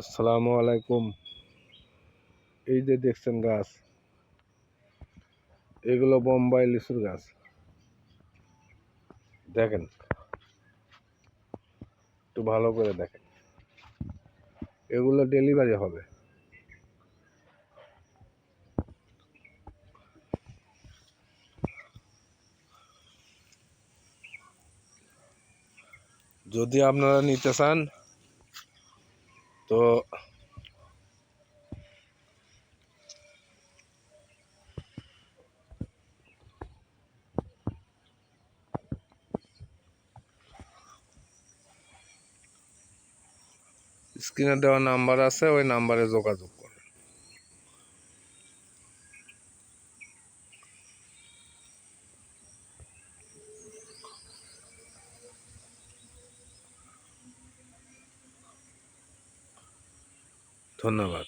আসসালামু আলাইকুম। এই যে দেখছেন গাছ, এগুলো বোম্বাই লিচুর গাছ। দেখেন, একটু ভালো করে দেখেন। এগুলো ডেলিভারি হবে। যদি আপনারা নিতে চান তো স্ক্রিনে দেওয়া নাম্বার আছে ওই নাম্বারে যোগাযোগ ধন্যবাদ।